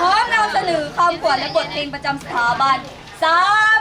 พร้อมนำเสนอความกวดและบทเพลงประจำสถาบันสาม